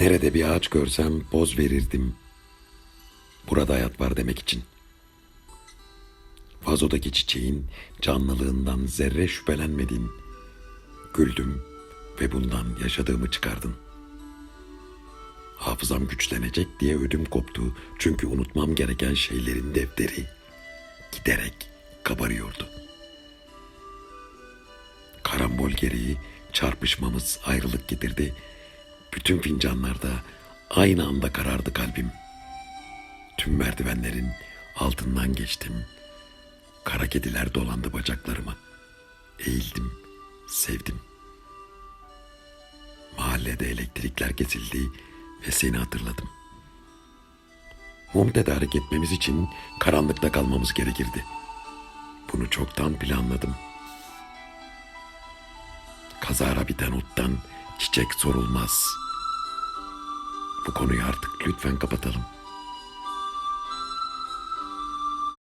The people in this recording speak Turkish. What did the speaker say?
Nerede bir ağaç görsem poz verirdim. Burada hayat var demek için. Vazodaki çiçeğin canlılığından zerre şüphelenmedin. Güldüm ve bundan yaşadığımı çıkardın. Hafızam güçlenecek diye ödüm koptu. Çünkü unutmam gereken şeylerin defteri giderek kabarıyordu. Karambol gereği çarpışmamız ayrılık getirdi. Bütün fincanlarda aynı anda karardı kalbim. Tüm merdivenlerin altından geçtim. Kara kediler dolandı bacaklarıma. Eğildim, sevdim. Mahallede elektrikler kesildi ve seni hatırladım. Mum tedarik etmemiz için karanlıkta kalmamız gerekirdi. Bunu çoktan planladım. Kazara biten ottan çiçek sorulmaz. Bu konuyu artık lütfen kapatalım.